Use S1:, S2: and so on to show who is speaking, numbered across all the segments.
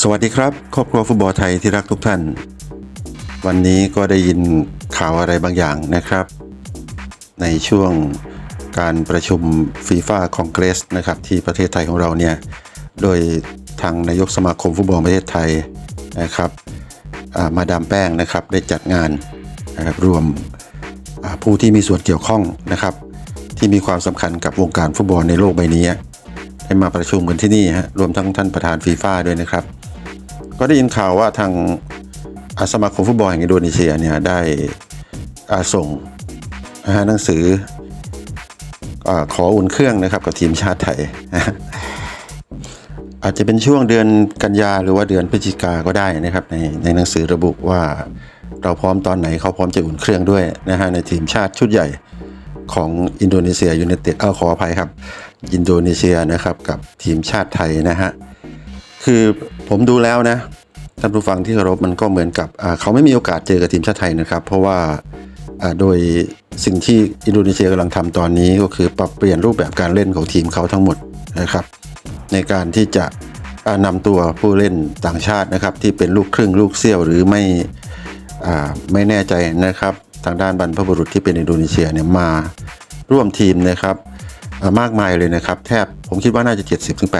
S1: สวัสดีครับ ครอบครัวฟุตบอลไทยที่รักทุกท่าน วันนี้ก็ได้ยินข่าวอะไรบางอย่างนะครับ ในช่วงการประชุมฟีฟ่าคองเกรสนะครับที่ประเทศไทยของเราเนี่ย โดยทางนายกสมาคมฟุตบอลประเทศไทยนะครับมาดามแป้งนะครับได้จัดงานนะครับรวมผู้ที่มีส่วนเกี่ยวข้องนะครับ ที่มีความสำคัญกับวงการฟุตบอลในโลกใบนี้ ได้มาประชุมกันที่นี่ฮะรวมทั้งท่านประธานฟีฟ่าด้วยนะครับ ก็ได้ยินข่าวว่าทางอาสมาคมฟุตบอลแห่งอินโดนีเซียเนี่ยได้อาส่งหนังสืออขออุ่นเครื่องนะครับกับทีมชาติไทย อาจจะเป็นช่วงเดือนกันยาหรือว่าเดือนพฤศจิกาก็ได้นะครับในในหนังสือระบุว่าเราพร้อมตอนไหนเขาพร้อมจะอุ่นเครื่องด้วยนะฮะในทีมชาติชุดใหญ่ของอินโดนีเซียยูไนเต็ดเออขออภัยครับอินโดนีเซียนะครับกับทีมชาติไทยนะฮะคือผมดูแล้วนะท่านผู้ฟังที่เคารพมันก็เหมือนกับเขาไม่มีโอกาสเจอกับทีมชาติไทยนะครับ เพราะว่าโดยสิ่งที่อินโดนีเซียกำลังทำตอนนี้ก็คือปรับเปลี่ยนรูปแบบการเล่นของทีมเขาทั้งหมดนะครับ ในการที่จะนำตัวผู้เล่นต่างชาตินะครับ ที่เป็นลูกครึ่งลูกเซี่ยวหรือไม่ไม่แน่ใจนะครับ ทางด้านบรรพบุรุษที่เป็นอินโดนีเซียเนี่ยมาร่วมทีมนะครับ มากมายเลยนะครับ แทบผมคิดว่าน่าจะ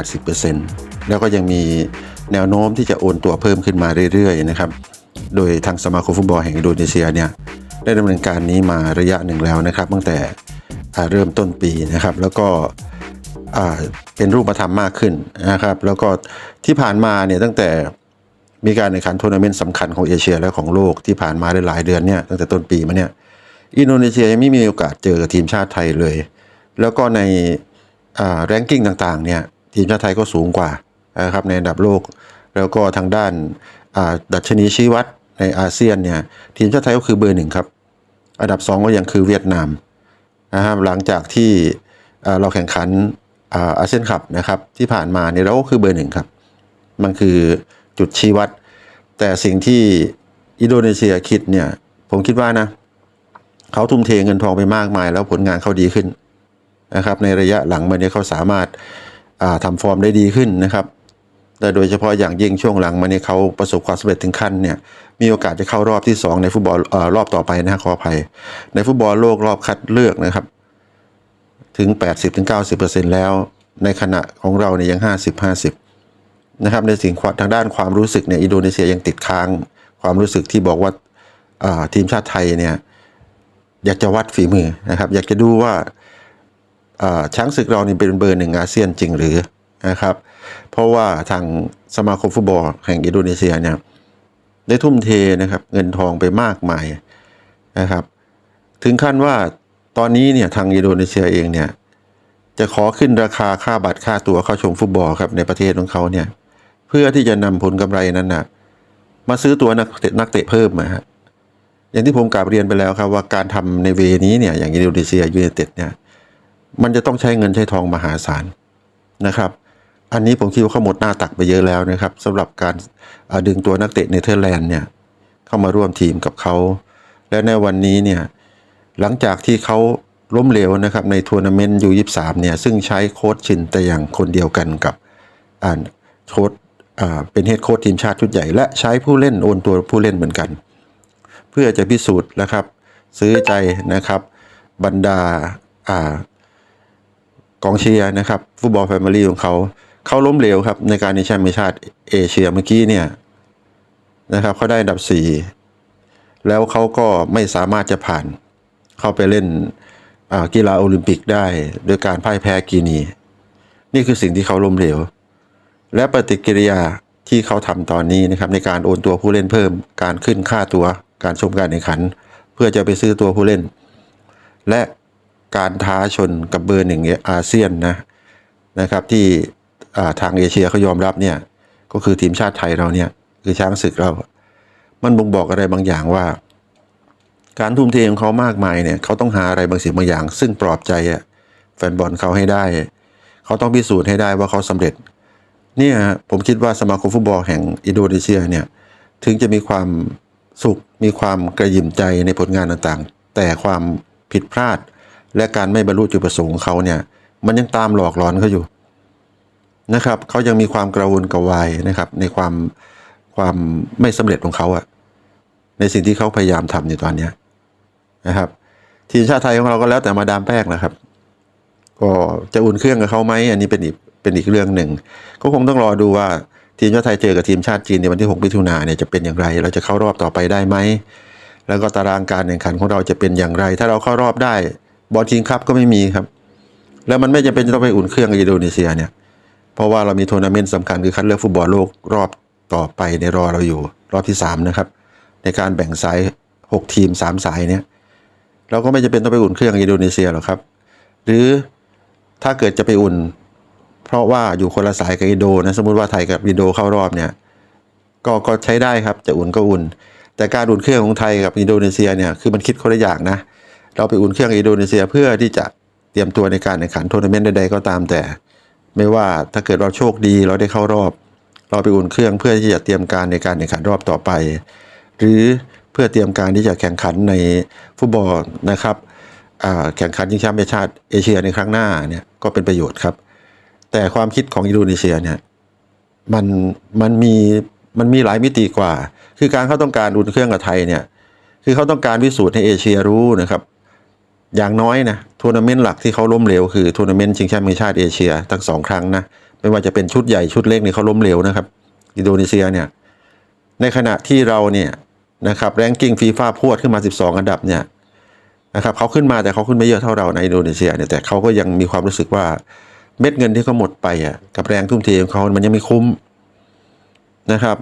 S1: 70-80%แล้วก็ยังมีแนวโน้มที่จะโอนตัวเพิ่มขึ้นมาเรื่อยๆนะครับ โดยทางสมาคมฟุตบอลแห่งอินโดนีเซียเนี่ยได้ดำเนินการนี้มาระยะหนึ่งแล้วนะครับ ตั้งแต่เริ่มต้นปีนะครับ แล้วก็เป็นรูปธรรมมากขึ้นนะครับ แล้วก็ที่ผ่านมาเนี่ยตั้งแต่มีการแข่งขันทัวร์นาเมนต์สำคัญของเอเชียและของโลกที่ผ่านมาได้หลายเดือนเนี่ยตั้งแต่ต้นปีมาเนี่ยอินโดนีเซียยังไม่มีโอกาสเจอกับทีมชาติไทยเลย แล้วก็ในแรงกิ้งต่างๆเนี่ยทีมชาติไทยก็สูงกว่านะครับในอันดับโลก แล้วก็ทางด้านดัชนีชี้วัดในอาเซียนเนี่ยทีมชาติไทยก็คือเบอร์หนึ่งครับอันดับสองก็ยังคือเวียดนามนะครับหลังจากที่เราแข่งขันอาอาเซียนคัพนะครับที่ผ่านมาเนี่ยเราก็คือเบอร์หนึ่งครับ มันคือจุดชี้วัด แต่สิ่งที่อินโดนีเซียคิดเนี่ยผมคิดว่านะเขาทุ่มเทเงินทองไปมากมายแล้วผลงานเขาดีขึ้น นะครับในระยะหลังมาเนี่ยเขาสามารถอ่าทำฟอร์มได้ดีขึ้นนะครับแต่โดยเฉพาะอย่างยิ่งช่วงหลังมาเนี่ยเขาประสบความสำเร็จถึงขั้นเนี่ยมีโอกาสจะเข้ารอบที่ 2 ในฟุตบอลอรอบต่อไปนะฮะขออภัย ในฟุตบอลโลกรอบคัดเลือกนะครับ ถึง 80-90%แล้ว ในขณะของเราเนี่ยยัง 50-50 นะครับในสิ่งทางด้านความรู้สึกเนี่ยอินโดนีเซียยังติดค้างความรู้สึกที่บอกว่าทีมชาติไทยเนี่ยอยากจะวัดฝีมือนะครับ อยากจะดูว่า ช้างศึกเรานี่เป็นเบอร์หนึ่งอาเซียนจริงหรือนะครับ เพราะว่าทางสมาคมฟุตบอลแห่งอินโดนีเซียเนี่ยได้ทุ่มเทนะครับเงินทองไปมากมายนะครับ ถึงขั้นว่าตอนนี้เนี่ยทางอินโดนีเซียเองเนี่ยจะขอขึ้นราคาค่าบัตรค่าตั๋วเข้าชมฟุตบอลครับในประเทศของเขาเนี่ยเพื่อที่จะนำผลกำไรนั้นนะมาซื้อตัวนักเตะนักเตะเพิ่มมาฮะอย่างที่ผมกล่าวเรียนไปแล้วครับว่าการทำในเวนี้เนี่ยอย่างอินโดนีเซียยูไนเต็ดเนี่ย มันจะต้องใช้เงินใช้ทองมหาศาลนะครับ อันนี้ผมคิดว่าเขาหมดหน้าตักไปเยอะแล้วนะครับสำหรับการดึงตัวนักเตะเนเธอร์แลนด์เนี่ยเข้ามาร่วมทีมกับเขา และในวันนี้เนี่ยหลังจากที่เขาล้มเหลวนะครับในทัวร์นาเมนต์ยูยี่สามเนี่ยซึ่งใช้โค้ชชินแต่อย่างคนเดียวกันกับโค้ชเป็นเฮดโค้ชทีมชาติชุดใหญ่และใช้ผู้เล่นโอนตัวผู้เล่นเหมือนกัน เพื่อจะพิสูจน์นะครับ ซื้อใจนะครับบรรดาา กองเชียร์นะครับฟุตบอลแฟมิลี่ของเขา เขาล้มเหลวครับในการในแชมเป์ชาติเอเชียเมื่อกี้เนี่ยนะครับเขาได้อันดับ 4 แล้วเขาก็ไม่สามารถจะผ่านเข้าไปเล่นกีฬาโอลิมปิกได้โดยการพ่ายแพ้กีนี นี่คือสิ่งที่เขาล้มเหลว และปฏิกิริยาที่เขาทำตอนนี้นะครับในการโอนตัวผู้เล่นเพิ่ม การขึ้นค่าตัวการชมการแข่งขัน เพื่อจะไปซื้อตัวผู้เล่น และ การท้าชนกับเบอร์หนึ่งอาเซียนนะนะครับที่ทางเอเชียเขายอมรับเนี่ยก็คือทีมชาติไทยเราเนี่ยคือช้างศึกเรา มันบ่งบอกอะไรบางอย่างว่า การทุ่มเทของเขามากมายเนี่ยเขาต้องหาอะไรบางสิ่งบางอย่าง ซึ่งปลอบใจแฟนบอลเขาให้ได้ เขาต้องพิสูจน์ให้ได้ว่าเขาสำเร็จเนี่ยผมคิดว่าสมาคมฟุตบอลแห่งอินโดนีเซียเนี่ยถึงจะมีความสุขมีความกระยิมใจในผลงานต่างๆ แต่ความผิดพลาด และการไม่บรรลุจุดประสงค์ของเขาเนี่ยมันยังตามหลอกหลอนเขาอยู่นะครับเขายังมีความกระวนกระวายนะครับ ในความความไม่สำเร็จของเขาอะในสิ่งที่เขาพยายามทำในตอนเนี้นะครับ ทีมชาติไทยของเราก็แล้วแต่มาดามแป้งนะครับ ก็จะอุ่นเครื่องกับเขาไหมอันนี้เป็นอีกเป็นอีกเรื่องหนึ่งก็คงต้องรอดูว่าทีมชาติไทยเจอกับทีมชาติจีนในวันที่6มิถุนาเนี่ยจะเป็นอย่างไร เราจะเข้ารอบต่อไปได้ไหมแล้วก็ตารางการแข่งขันของเราจะเป็นอย่างไร ถ้าเราเข้ารอบได้ บอลคิงคัพก็ไม่มีครับ แล้วมันไม่จำเป็นต้องไปอุ่นเครื่องกับอินโดนีเซียเนี่ย เพราะว่าเรามีทัวร์นาเมนต์สำคัญคือคัดเลือกฟุตบอลโลกรอบต่อไปในรอเราอยู่ รอบที่สามนะครับ ในการแบ่งสายหกทีมสามสายเนี่ยเราก็ไม่จำเป็นต้องไปอุ่นเครื่องกับอินโดนีเซียหรอกครับ หรือถ้าเกิดจะไปอุ่น เพราะว่าอยู่คนละสายกับอินโดนะสมมติว่าไทยกับอินโดเข้ารอบเนี่ยก็ก็ใช้ได้ครับจะอุ่นก็อุ่น แต่การอุ่นเครื่องของไทยกับอินโดนีเซียเนี่ยคือมันคิดคนละอย่างนะ เราไปอุ่นเครื่องอินโดนีเซียเพื่อที่จะเตรียมตัวในการแข่งขันทัวร์นาเมนต์ใดๆก็ตามแต่ ไม่ว่าถ้าเกิดเราโชคดีเราได้เข้ารอบ เราไปอุ่นเครื่องเพื่อที่จะเตรียมการในการแข่งขันรอบต่อไป หรือเพื่อเตรียมการที่จะแข่งขันในฟุตบอลนะครับแข่งขันชิงแชมป์เอเชียเอเชียในครั้งหน้าเนี่ยก็เป็นประโยชน์ครับ แต่ความคิดของอินโดนีเซียเนี่ยมันมันมีมันมีหลายมิติกว่า คือการเขาต้องการอุ่นเครื่องกับไทยเนี่ย คือเขาต้องการพิสูจน์ให้เอเชียรู้นะครับ อย่างน้อยนะทัวร์นาเมนต์หลักที่เขาล้มเหลวคือทัวร์นาเมนต์ชิงแชมป์ชาติเอเชียทั้งสองครั้งนะไม่ว่าจะเป็นชุดใหญ่ชุดเล็กนี่เขาล้มเหลวนะครับ อินโดนีเซียเนี่ยในขณะที่เราเนี่ยนะครับแรงกิ้งฟีฟ่าพวดขึ้นมา 12 อันดับเนี่ยนะครับเขาขึ้นมาแต่เขาขึ้นไม่เยอะเท่าเราในอินโดนีเซียเนี่ยแต่เขาก็ยังมีความรู้สึกว่าเม็ดเงินที่เขาหมดไปอะกับแรงทุ่มเทของเขามันยังไม่คุ้มนะครับ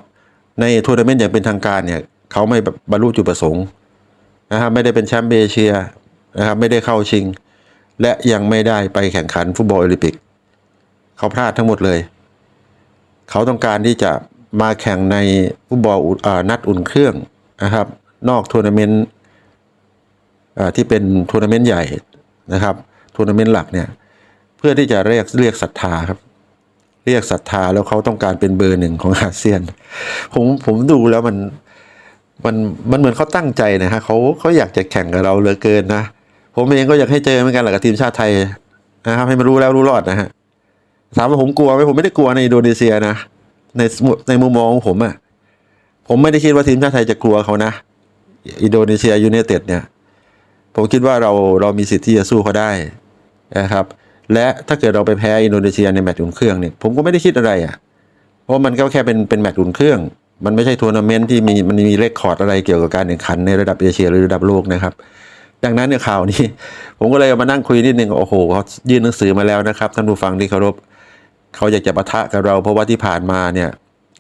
S1: ในทัวร์นาเมนต์อย่างเป็นทางการเนี่ยเขาไม่บรรลุจุดประสงค์นะครับไม่ได้เป็นแชมป์เอเชีย นะครับไม่ได้เข้าชิง และยังไม่ได้ไปแข่งขันฟุตบอลโอลิมปิก เขาพลาดทั้งหมดเลย เขาต้องการที่จะมาแข่งในฟุตบอลอุ่นนัดอุ่นเครื่องนะครับ นอกทัวร์นาเมนต์ที่เป็นทัวร์นาเมนต์ใหญ่นะครับทัวร์นาเมนต์หลักเนี่ยเพื่อที่จะเรียกเรียกศรัทธาครับ เรียกศรัทธาแล้วเขาต้องการเป็นเบอร์หนึ่งของอาเซียน ผมผมดูแล้วมันมันมันเหมือนเขาตั้งใจนะฮะเขาเขาอยากจะแข่งกับเราเหลือเกินนะ ผมเองก็อยากให้เจอเหมือนกันแหละกับทีมชาติไทยนะครับ ให้มันรู้แล้วรู้รอดนะฮะถามว่าผมกลัวไหมผมไม่ได้กลัวในอินโดนีเซียนะในในมุมมองของผมอะ่ะผมไม่ได้คิดว่าทีมชาติไทยจะกลัวเขานะอินโดนีเซียยูไนเต็ดเนี่ย ผมคิดว่าเราเรามีสิทธิ์ที่จะสู้เขาได้นะครับ และถ้าเกิดเราไปแพ้อินโดนีเซียในแมตช์อุ่นเครื่องเนี่ยผมก็ไม่ได้คิดอะไรอะเพราะมันก็แค่เป็นเป็นแมตช์อุ่นเครื่อง มันไม่ใช่ทัวร์นาเมนต์ที่มีมันมีเลคคอร์ดอะไรเกี่ยวกับการแข่งขันในระดับเอเชียหรือระดับโลกนะครับ ดังนั้นเนี่ยข่าวนี้ ผมก็เลยมานั่งคุยนิดนึงโอ้โหเขายื่นหนังสือมาแล้วนะครับท่านผู้ฟังที่เคารพเขาอยากจะปะทะกับเราเพราะว่าที่ผ่านมาเนี่ย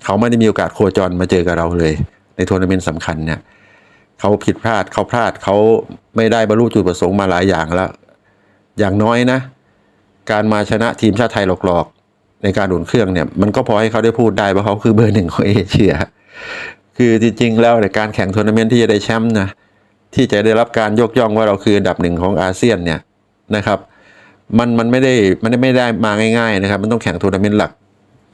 S1: เขาไม่ได้มีโอกาสโคจรมาเจอกับเราเลย ในทัวร์นาเมนต์สำคัญเนี่ยเขาผิดพลาดเขาพลาดเขาไม่ได้บรรลุจุดประสงค์มาหลายอย่างแล้ว อย่างน้อยนะ การมาชนะทีมชาติไทยหลอกๆในการอุ่นเครื่องเนี่ยมันก็พอให้เขาได้พูดได้ว่าเขาคือเบอร์หนึ่งของเอเชียคือจริงๆแล้วในการแข่งทัวร์นาเมนต์ที่จะได้แชมป์นะ ที่จะได้รับการยกย่องว่าเราคืออันดับหนึ่งของอาเซียนเนี่ยนะครับ มันมันไม่ได้มันไม่ได้มาง่ายๆนะครับ มันต้องแข่งทัวร์นาเมนต์หลัก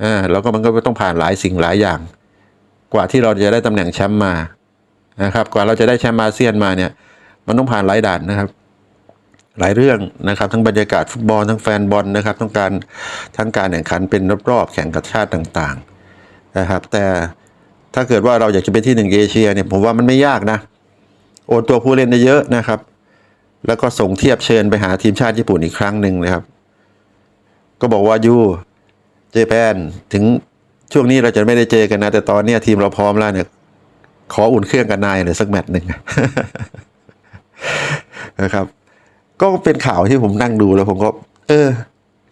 S1: อ่าแล้วก็มันก็ต้องผ่านหลายสิ่งหลายอย่าง กว่าที่เราจะได้ตำแหน่งแชมป์มานะครับ กว่าเราจะได้แชมป์อาเซียนมาเนี่ย มันต้องผ่านหลายด่านนะครับ หลายเรื่องนะครับ ทั้งบรรยากาศฟุตบอลทั้งแฟนบอลนะครับทั้งการทั้งการแข่งขันเป็นรอบๆแข่งกับชาติต่าง ๆ นะครับ แต่ถ้าเกิดว่าเราอยากจะเป็นที่หนึ่งเอเชียเนี่ยผมว่ามันไม่ยากนะ โอนตัวผู้เล่นได้เยอะนะครับ แล้วก็ส่งเทียบเชิญไปหาทีมชาติญี่ปุ่นอีกครั้งหนึ่งนะครับ ก็บอกว่ายูเจแปนถึงช่วงนี้เราจะไม่ได้เจอกันนะ แต่ตอนนี้ทีมเราพร้อมแล้วเนี่ย ขออุ่นเครื่องกันนายเลยสักแมตช์หนึ่งนะครับ ก็เป็นข่าวที่ผมนั่งดูแล้วผมก็ เออ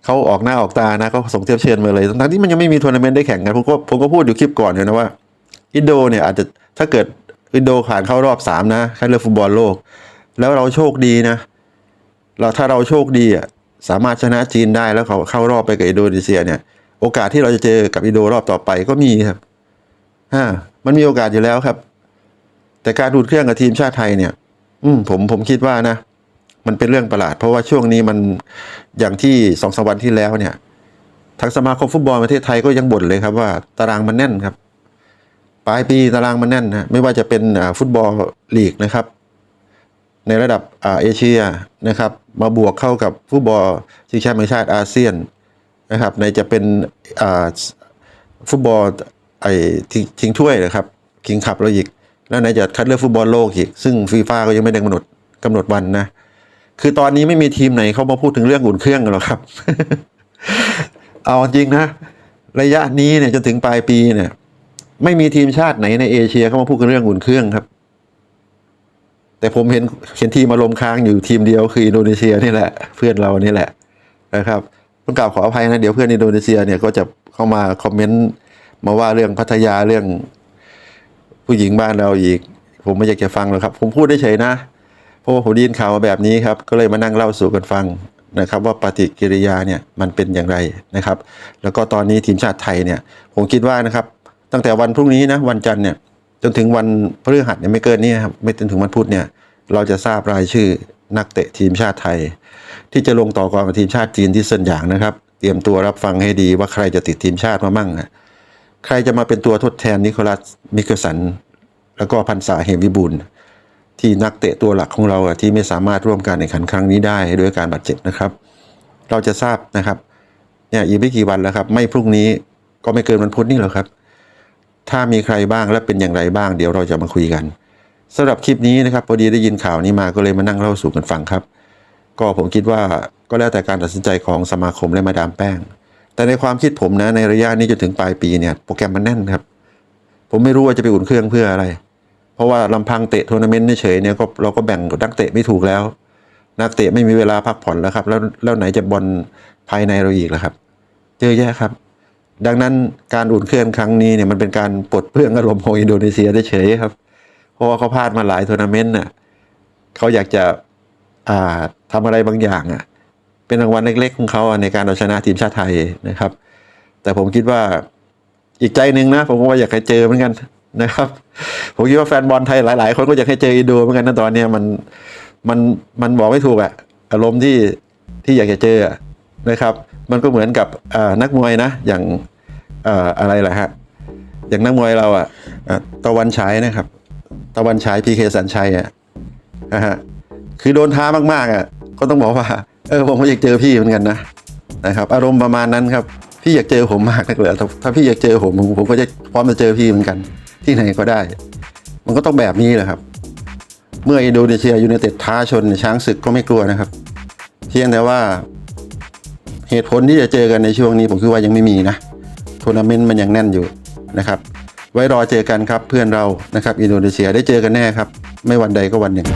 S1: เขาออกหน้าออกตานะเขาส่งเทียบเชิญมาเลยทั้งที่มันยังไม่มีทัวร์นาเมนต์ได้แข่งกันผมก็ผมก็พูดอยู่คลิปก่อนอยู่นะว่า อินโดเนี่ยอาจจะถ้าเกิด อินโดผ่านเข้ารอบสามนะคัดเลือกฟุตบอลโลก แล้วเราโชคดีนะ เราถ้าเราโชคดีอะสามารถชนะจีนได้แล้วเขาเข้ารอบไปกับอินโดนีเซียเนี่ย โอกาสที่เราจะเจอกับอินโดรอบต่อไปก็มีครับอ่ามันมีโอกาสอยู่แล้วครับ แต่การดูดเครื่องกับทีมชาติไทยเนี่ย อืมผมผมคิดว่านะ มันเป็นเรื่องประหลาด เพราะว่าช่วงนี้มันอย่างที่สองสามวันที่แล้วเนี่ยทางสมาคมฟุตบอลประเทศไทยก็ยังบ่นเลยครับว่า ตารางมันแน่นครับ ปลายปีตารางมันแน่นนะไม่ว่าจะเป็นฟุตบอลลีกนะครับ ในระดับเอเชียนะครับ มาบวกเข้ากับฟุตบอลชิงแชมป์แห่งชาติอาเซียนนะครับ ในจะเป็นฟุตบอลไอ้ทิงถ้วยนะครับคิงคัพแล้วอีก แล้วไหนจะคัดเลือกฟุตบอลโลกอีก ซึ่งฟีฟ่าก็ยังไม่ได้กำหนดกำหนดวันนะ คือตอนนี้ไม่มีทีมไหนเขามาพูดถึงเรื่องอุ่นเครื่องกันหรอกครับ เอาจริงนะ ระยะนี้เนี่ยจนถึงปลายปีเนี่ย ไม่มีทีมชาติไหนในเอเชียเข้ามาพูดกันเรื่องอุ่นเครื่องครับ แต่ผมเห็นเห็นทีมอารมณ์ค้างอยู่ทีมเดียวคืออินโดนีเซียนี่แหละ เพื่อนเรานี่แหละนะครับต้องกล่าวขออภัยนะเดี๋ยวเพื่อนอินโดนีเซียเนี่ยก็จะเข้ามาคอมเมนต์มาว่าเรื่องพัทยาเรื่องผู้หญิงบ้านเราอีก ผมไม่อยากจะฟังหรอกครับ ผมพูดได้เฉยนะ เพราะว่าผมได้ยินข่าวมาแบบนี้ครับ ก็เลยมานั่งเล่าสู่กันฟังนะครับว่าปฏิกิริยาเนี่ยมันเป็นอย่างไรนะครับ แล้วก็ตอนนี้ทีมชาติไทยเนี่ยผมคิดว่านะครับ ตั้งแต่วันพรุ่งนี้นะวันจันทร์เนี่ยจนถึงวันพฤหัสเนี่ยไม่เกินนี้ครับไม่จนถึงวันพุธเนี่ยเราจะทราบรายชื่อนักเตะทีมชาติไทย ที่จะลงต่อกรกับทีมชาติจีนที่เซินหยางนะครับ เตรียมตัวรับฟังให้ดีว่าใครจะติดทีมชาติมามั่งนะใครจะมาเป็นตัวทดแทนนิโคลัสมิเคลสัน แล้วก็พันษาเหมวิบูลที่นักเตะตัวหลักของเราที่ไม่สามารถร่วมการแข่งขันครั้งนี้ได้ด้วยการบาดเจ็บนะครับ เราจะทราบนะครับเนี่ยอีกไม่กี่วันแล้วครับ ไม่พรุ่งนี้ก็ไม่เกินวันพุธนี่หรอกครับ ถ้ามีใครบ้างและเป็นอย่างไรบ้าง เดี๋ยวเราจะมาคุยกันสำหรับคลิปนี้นะครับพอดีได้ยินข่าวนี้มาก็เลยมานั่งเล่าสู่กันฟังครับ ก็ผมคิดว่าก็แล้วแต่การตัดสินใจของสมาคมและมาดามแป้ง แต่ในความคิดผมนะในระยะนี้จนถึงปลายปีเนี่ยโปรแกรมมันแน่นครับ ผมไม่รู้ว่าจะไปอุ่นเครื่องเพื่ออะไร เพราะว่าลำพังเตะทัวร์นาเมนต์เฉยเนี่ยก็เราก็แบ่งนักเตะไม่ถูกแล้ว นักเตะไม่มีเวลาพักผ่อนแล้วครับ แล้วแล้วไหนจะบอลภายในเราอีกล่ะครับ เจอแย่ครับ ดังนั้นการอุ่นเครื่องครั้งนี้เนี่ยมันเป็นการปลดเปลื้องอารมณ์ของอินโดนีเซียได้เฉยๆครับ เพราะว่าเขาพลาดมาหลายทัวร์นาเมนต์น่ะเขาอยากจะอ่าทำอะไรบางอย่างอะเป็นรางวัลเล็กๆของเขาในการเอาชนะทีมชาติไทยนะครับ แต่ผมคิดว่าอีกใจหนึ่งนะผมก็ว่าอยากให้เจอเหมือนกันนะครับ ผมคิดว่าแฟนบอลไทยหลาย ๆ คนก็อยากให้เจออินโดเหมือนกันนะตอนนี้มันมันมันบอกไม่ถูกอะอารมณ์ที่ที่อยากจะเจอนะครับ มันก็เหมือนกับนักมวยนะอย่างอะไรล่ะฮะอย่างนักมวยเราอะอะตะวันฉายนะครับ ตะวันฉายพีเคสันชัยอะนะฮะคือโดนท้ามากๆอะก็ต้องบอกว่าเออผมก็อยากเจอพี่เหมือนกันนะนะครับ อารมณ์ประมาณนั้นครับพี่อยากเจอผมมากนักเลยถ้าพี่อยากเจอผมผมผมก็จะพร้อมจะเจอพี่เหมือนกัน ที่ไหนก็ได้ มันก็ต้องแบบนี้แหละครับ เมื่ออินโดนีเซียยูไนเต็ดท้าชนช้างศึกก็ไม่กลัวนะครับเพียงแต่ว่า เหตุผลที่จะเจอกันในช่วงนี้ผมคิดว่ายังไม่มีนะทัวร์นาเมนต์มันยังแน่นอยู่นะครับไว้รอเจอกันครับเพื่อนเรานะครับอินโดนีเซียได้เจอกันแน่ครับ ไม่วันใดก็วันหนึ่ง